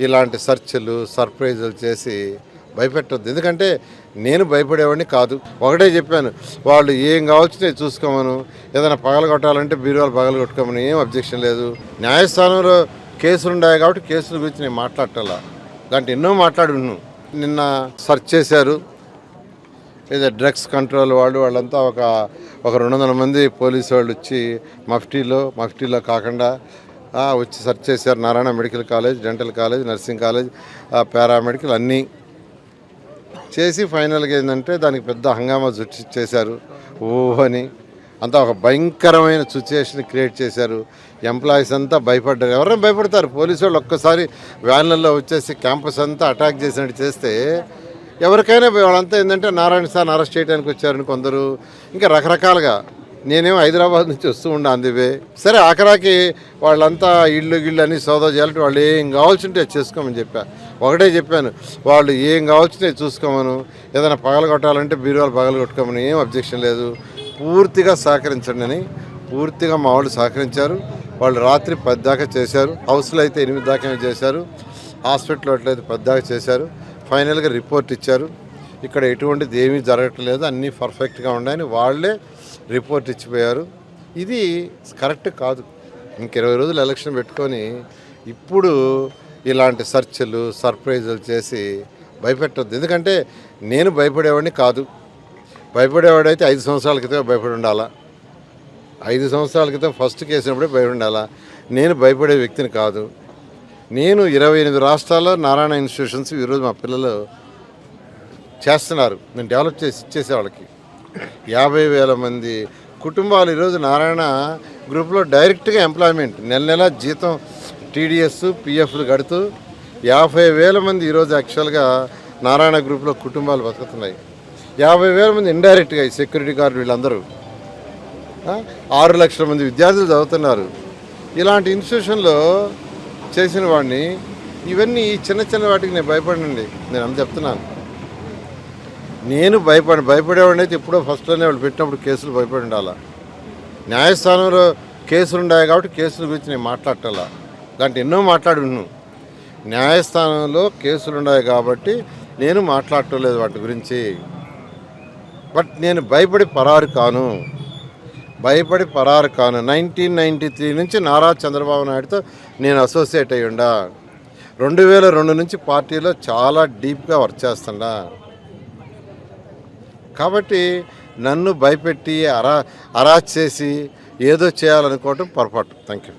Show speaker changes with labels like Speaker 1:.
Speaker 1: ఇలాంటి సర్చ్లు సర్ప్రైజులు చేసి భయపెట్టద్దు. ఎందుకంటే నేను భయపడేవాడిని కాదు. ఒకటే చెప్పాను వాళ్ళు ఏం కావచ్చు నేను చూసుకోమను ఏదైనా పగలు కొట్టాలంటే బీరువాలు పగలు కొట్టుకోమని ఏం అబ్జెక్షన్ లేదు. న్యాయస్థానంలో కేసులు ఉన్నాయి కాబట్టి కేసుల గురించి నేను మాట్లాడాలా దాంట్లో ఎన్నో మాట్లాడున్నాను నిన్న సర్చ్ చేశారు. ఏదో డ్రగ్స్ కంట్రోల్ వాళ్ళు వాళ్ళంతా ఒక ఒక రెండు వందల మంది పోలీసు వాళ్ళు వచ్చి మఫ్టీలో మఫ్టీలో కాకుండా వచ్చి సెర్చ్ చేశారు. Narayana medical college dental college nursing college paramedical అన్నీ చేసి ఫైనల్గా ఏంటంటే దానికి పెద్ద హంగామా చుట్టి చేశారు. ఓ అని. అంతా ఒక భయంకరమైన సిచ్యుయేషన్ క్రియేట్ చేశారు. ఎంప్లాయీస్ అంతా భయపడ్డారు. ఎవరైనా భయపడతారు. పోలీసు వాళ్ళు ఒక్కసారి వ్యాన్లలో వచ్చేసి క్యాంపస్ అంతా అటాక్ చేసినట్టు చేస్తే ఎవరికైనా వాళ్ళంతా ఏంటంటే నారాయణ సార్ అరెస్ట్ చేయడానికి వచ్చారని కొందరు. ఇంకా రకరకాలుగా నేనేమో హైదరాబాద్ నుంచి వస్తూ ఉండే అందువే సరే ఆఖరాకి వాళ్ళంతా ఇళ్ళు గిళ్ళు అన్ని సోదా చేయాలంటే వాళ్ళు ఏం కావాల్సింటే చేసుకోమని చెప్పా. ఒకటే చెప్పాను వాళ్ళు ఏం కావాల్సింటే చూసుకోమను. ఏదైనా పగలు కొట్టాలంటే బీరువాలు పగలు కొట్టుకోమని ఏం అబ్జెక్షన్ లేదు. పూర్తిగా సహకరించండి అని పూర్తిగా మా వాళ్ళు సహకరించారు. వాళ్ళు రాత్రి పది దాకా చేశారు. హౌస్లో అయితే ఎనిమిది దాకా చేశారు. హాస్పిటల్ అట్లయితే పది దాకా చేశారు. ఫైనల్గా రిపోర్ట్ ఇచ్చారు. ఇక్కడ ఎటువంటిది ఏమీ జరగట్లేదు. అన్నీ పర్ఫెక్ట్గా ఉన్నాయని వాళ్ళే రిపోర్ట్ ఇచ్చిపోయారు. ఇది కరెక్ట్ కాదు. ఇంక ఇరవై రోజులు ఎలక్షన్ పెట్టుకొని ఇప్పుడు ఇలాంటి సెర్చ్లు సర్ప్రైజులు చేసి భయపెట్టద్దు. ఎందుకంటే నేను భయపడేవాడిని కాదు. భయపడేవాడైతే ఐదు సంవత్సరాల క్రితం భయపడి ఉండాలా? ఐదు సంవత్సరాల క్రితం ఫస్ట్ కేసినప్పుడే భయపడి ఉండాలా? నేను భయపడే వ్యక్తిని కాదు. నేను ఇరవై ఎనిమిది రాష్ట్రాల్లో నారాయణ ఇన్స్టిట్యూషన్స్ ఈరోజు మా పిల్లలు చేస్తున్నారు. నేను డెవలప్ చేసి ఇచ్చేసే వాళ్ళకి. యాభై వేల మంది కుటుంబాలు ఈరోజు నారాయణ గ్రూప్లో డైరెక్ట్గా ఎంప్లాయ్మెంట్ నెల నెల జీతం టీడీఎస్ పిఎఫ్లు కడుతూ యాభై వేల మంది ఈరోజు యాక్చువల్గా నారాయణ గ్రూప్లో కుటుంబాలు బతుకుతున్నాయి. యాభై వేల మంది ఇండైరెక్ట్గా ఈ సెక్యూరిటీ గార్డు వీళ్ళందరూ. ఆరు లక్షల మంది విద్యార్థులు చదువుతున్నారు. ఇలాంటి ఇన్స్టిట్యూషన్లో చేసిన వాడిని ఇవన్నీ ఈ చిన్న చిన్న వాటికి నేను భయపడండి నేను అంత చెప్తున్నాను. నేను భయపడి భయపడేవాడిని అయితే ఎప్పుడో ఫస్ట్లోనే వాళ్ళు పెట్టినప్పుడు కేసులు భయపడి ఉండాలా న్యాయస్థానంలో కేసులు ఉన్నాయి కాబట్టి కేసుల గురించి నేను మాట్లాడాలా దాంట్లో ఎన్నో మాట్లాడి న్యాయస్థానంలో కేసులు ఉన్నాయి కాబట్టి నేను మాట్లాడటం లేదు వాటి గురించి. బట్ నేను భయపడి పరారు కాను. భయపడి పరారు కాను. నైన్టీన్ నైంటీ త్రీ నుంచి నారా చంద్రబాబు నాయుడుతో నేను అసోసియేట్ అయ్యుండా. రెండు వేల రెండు నుంచి పార్టీలో చాలా డీప్గా వర్క్ చేస్తుండా. కాబట్టి నన్ను భయపెట్టి అరా అరాచ్ చేసి ఏదో చేయాలనుకోవటం పొరపాటు. Thank you